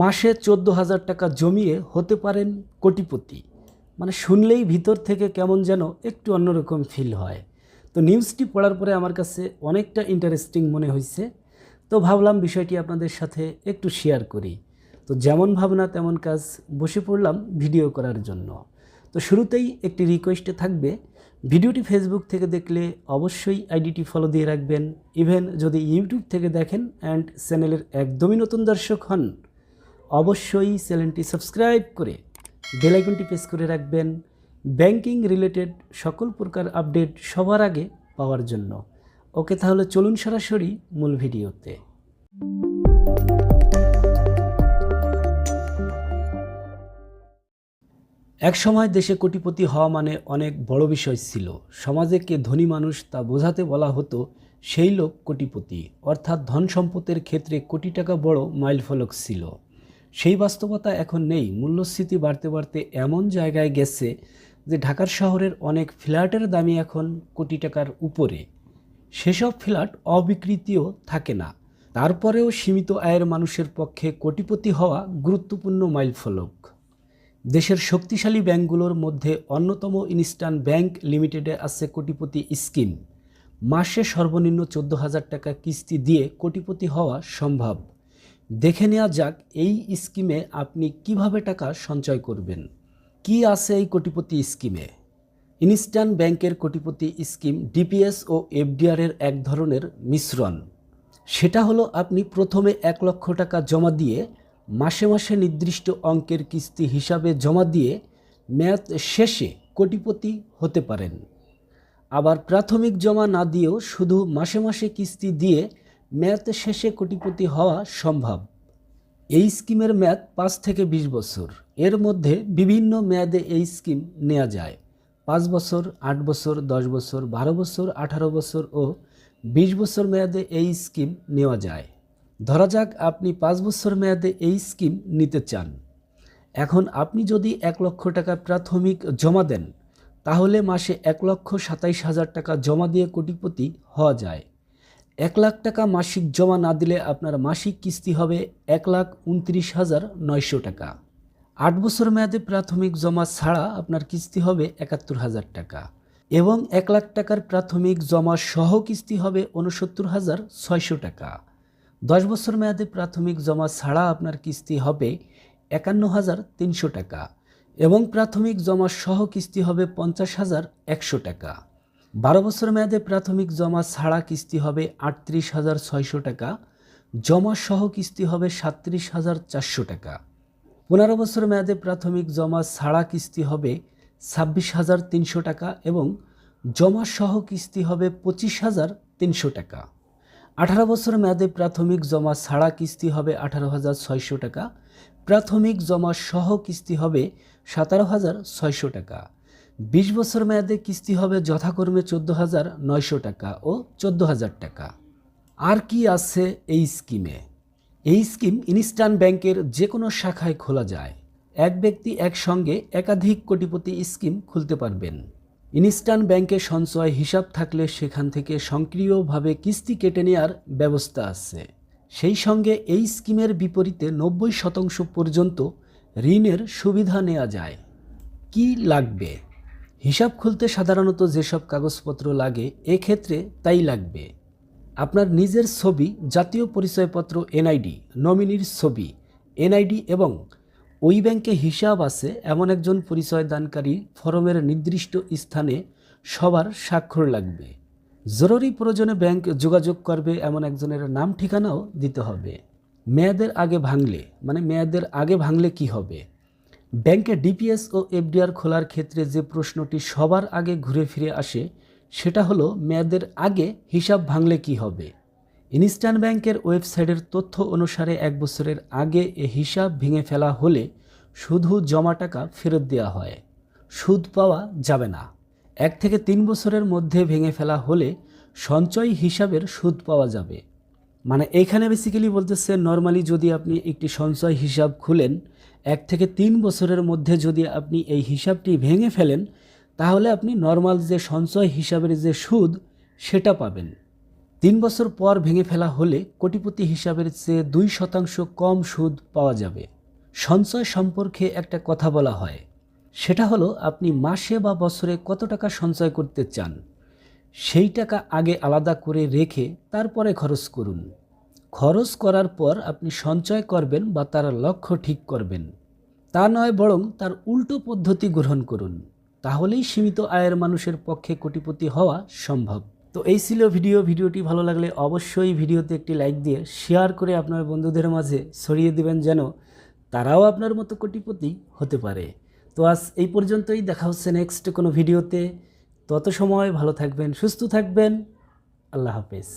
মাসে চোদ্দ হাজার টাকা জমিয়ে হতে পারেন কোটিপতি। মানে শুনলেই ভিতর থেকে কেমন যেন একটু অন্যরকম ফিল হয়। তো নিউজটি পড়ার পরে আমার কাছে অনেকটা ইন্টারেস্টিং মনে হয়েছে তো ভাবলাম বিষয়টি আপনাদের সাথে একটু শেয়ার করি। তো যেমন ভাবনা তেমন কাজ বসে পড়লাম ভিডিও করার জন্য। তো শুরুতেই একটি রিকোয়েস্টে থাকবে ভিডিওটি ফেসবুক থেকে দেখলে অবশ্যই আইডিটি ফলো দিয়ে রাখবেন। ইভেন যদি ইউটিউব থেকে দেখেন অ্যান্ড চ্যানেলের একদমই নতুন দর্শক হন অবশ্যই চ্যানেলটি সাবস্ক্রাইব করে বেল আইকনটি প্রেস করে রাখবেন। ব্যাংকিং রিলেটেড সকল প্রকার আপডেট সবার আগে পাওয়ার জন্য। ওকে তাহলে চলুন সরাসরি মূল ভিডিওতে। এক সময় দেশে কোটিপতি হওয়া মানে অনেক বড় বিষয় ছিল। সমাজে কে ধনী মানুষ তা বোঝাতে বলা হতো, সেই লোক কোটিপতি। অর্থাৎ ধন সম্পদের ক্ষেত্রে কোটি টাকা বড় মাইলফলক ছিল। সেই বাস্তবতা এখন নেই। মূল্যস্ফীতি বাড়তে বাড়তে এমন জায়গায় গেছে যে ঢাকার শহরের অনেক ফ্ল্যাটের দামই এখন কোটি টাকার উপরে। সেসব ফ্ল্যাট অবিকৃতিও থাকে না। তারপরেও সীমিত আয়ের মানুষের পক্ষে কোটিপতি হওয়া গুরুত্বপূর্ণ মাইলফলক। দেশের শক্তিশালী ব্যাংকগুলোর মধ্যে অন্যতম ইনস্টান ব্যাংক লিমিটেডে আছে কোটিপতি স্কিম। মাসে সর্বনিম্ন চোদ্দ হাজার টাকা কিস্তি দিয়ে কোটিপতি হওয়া সম্ভব। দেখে নেওয়া যাক এই স্কিমে আপনি কীভাবে টাকা সঞ্চয় করবেন। কি আছে এই কোটিপতি স্কিমে? ইনস্ট্যান্ট ব্যাংকের কোটিপতি স্কিম ডিপিএস ও এফডিআর এর এক ধরনের মিশ্রণ। সেটা হলো আপনি প্রথমে এক লক্ষ টাকা জমা দিয়ে মাসে মাসে নির্দিষ্ট অঙ্কের কিস্তি হিসাবে জমা দিয়ে মেয়াদ শেষে কোটিপতি হতে পারেন। আবার প্রাথমিক জমা না দিয়েও শুধু মাসে মাসে কিস্তি দিয়ে মেয়াদ শেষে কোটিপতি হওয়া সম্ভব। এই স্কিমের মেয়াদ পাঁচ থেকে বিশ বছর। এর মধ্যে বিভিন্ন মেয়াদে এই স্কিম নেওয়া যায়। পাঁচ বছর, আট বছর, দশ বছর, বারো বছর, আঠারো বছর ও বিশ বছর মেয়াদে এই স্কিম নেওয়া যায়। ধরা যাক আপনি পাঁচ বছর মেয়াদে এই স্কিম নিতে চান। এখন আপনি যদি এক লক্ষ টাকা প্রাথমিক জমা দেন, তাহলে মাসে এক লক্ষ সাতাইশ হাজার টাকা জমা দিয়ে কোটিপতি হওয়া যায়। এক লাখ টাকা মাসিক জমা না দিলে আপনার মাসিক কিস্তি হবে এক লাখ উনত্রিশ হাজার নয়শো টাকা। আট বছর মেয়াদে প্রাথমিক জমা ছাড়া আপনার কিস্তি হবে একাত্তর হাজার টাকা এবং এক লাখ টাকার প্রাথমিক জমা সহ কিস্তি হবে উনসত্তর হাজার ছয়শো টাকা। দশ বছর মেয়াদে প্রাথমিক জমা ছাড়া আপনার কিস্তি হবে একান্ন হাজার তিনশো টাকা এবং প্রাথমিক জমা সহ কিস্তি হবে পঞ্চাশ হাজার একশো টাকা। বারো বছর মেয়াদে প্রাথমিক জমা ছাড়া কিস্তি হবে আটত্রিশ হাজার ছয়শো টাকা, জমা সহ কিস্তি হবে সাতত্রিশ হাজার চারশো টাকা। পনেরো বছর মেয়াদে প্রাথমিক জমা ছাড়া কিস্তি হবে ছাব্বিশ হাজার তিনশো টাকা এবং জমা সহ কিস্তি হবে পঁচিশ হাজার তিনশো টাকা। আঠারো বছর মেয়াদে প্রাথমিক জমা ছাড়া কিস্তি হবে আঠারো হাজার ছয়শো টাকা, প্রাথমিক জমা সহ কিস্তি হবে সতেরো হাজার ছয়শো টাকা। বিশ বছর মেয়াদে কিস্তি হবে যথাক্রমে চোদ্দ হাজার নয়শো টাকা ও চোদ্দ হাজার টাকা। আর কি আছে এই স্কিমে? এই স্কিম ইনস্টান ব্যাংকের যে কোনো শাখায় খোলা যায়। এক ব্যক্তি একসঙ্গে একাধিক কোটিপতি স্কিম খুলতে পারবেন। ইনস্টান ব্যাংকে সঞ্চয় হিসাব থাকলে সেখান থেকে সক্রিয়ভাবে কিস্তি কেটে নেওয়ার ব্যবস্থা আছে। সেই সঙ্গে এই স্কিমের বিপরীতে নব্বই শতাংশ পর্যন্ত ঋণের সুবিধা নেওয়া যায়। কি লাগবে? হিসাব খুলতে সাধারণত যেসব কাগজপত্র লাগে, এক্ষেত্রে তাই লাগবে। আপনার নিজের ছবি, জাতীয় পরিচয়পত্র, এনআইডি, নমিনির ছবি, এনআইডি এবং ওই ব্যাংকে হিসাব আছে এমন একজন পরিচয় দানকারী ফরমের নির্দিষ্ট স্থানে সবার স্বাক্ষর লাগবে। জরুরি প্রয়োজনে ব্যাংক যোগাযোগ করবে এমন একজনের নাম ঠিকানাও দিতে হবে। মেয়াদের আগে ভাঙলে মানে মেয়াদের আগে ভাঙলে কি হবে? ব্যাংকে ডিপিএস ও এফডিআর খোলার ক্ষেত্রে যে প্রশ্নটি সবার আগে ঘুরে ফিরে আসে, সেটা হলো মেয়াদের আগে হিসাব ভাঙলে কি হবে? ইনস্টান ব্যাংকের ওয়েবসাইটের তথ্য অনুসারে এক বছরের আগে এ হিসাব ভেঙে ফেলা হলে শুধু জমা টাকা ফেরত দেওয়া হয়, সুদ পাওয়া যাবে না। এক থেকে তিন বছরের মধ্যে ভেঙে ফেলা হলে সঞ্চয় হিসাবের সুদ পাওয়া যাবে। মানে এইখানে বেসিক্যালি বলতেছে নর্মালি যদি আপনি একটি সঞ্চয় হিসাব খুলেন এক থেকে তিন বছরের মধ্যে যদি আপনি এই হিসাবটি ভেঙে ফেলেন, তাহলে আপনি নর্মাল যে সঞ্চয় হিসাবের যে সুদ, সেটা পাবেন। তিন বছর পর ভেঙে ফেলা হলে কোটিপতি হিসাবের চেয়ে দুই শতাংশ কম সুদ পাওয়া যাবে। সঞ্চয় সম্পর্কে একটা কথা বলা হয়। সেটা হলো, আপনি মাসে বা বছরে কত টাকা সঞ্চয় করতে চান? সেই টাকা আগে আলাদা করে রেখে তারপরে খরচ করুন। খরচ করার পর আপনি সঞ্চয় করবেন বা তার লক্ষ্য ঠিক করবেন। তা নয় বরং তার উল্টো পদ্ধতি গ্রহণ করুন। তাহলেই সীমিত আয়ের মানুষের পক্ষে কোটিপতি হওয়া সম্ভব। তো এই ছিল ভিডিও। ভিডিওটি ভালো লাগলে অবশ্যই ভিডিওতে একটি লাইক দিয়ে শেয়ার করে আপনার বন্ধুদের মাঝে ছড়িয়ে দিবেন যেন তারাও আপনার মতো কোটিপতি হতে পারে। তো আজ এই পর্যন্তই। দেখা হচ্ছে নেক্সট কোনো ভিডিওতে। তত সময় ভালো থাকবেন, সুস্থ থাকবেন। আল্লাহ হাফেজ।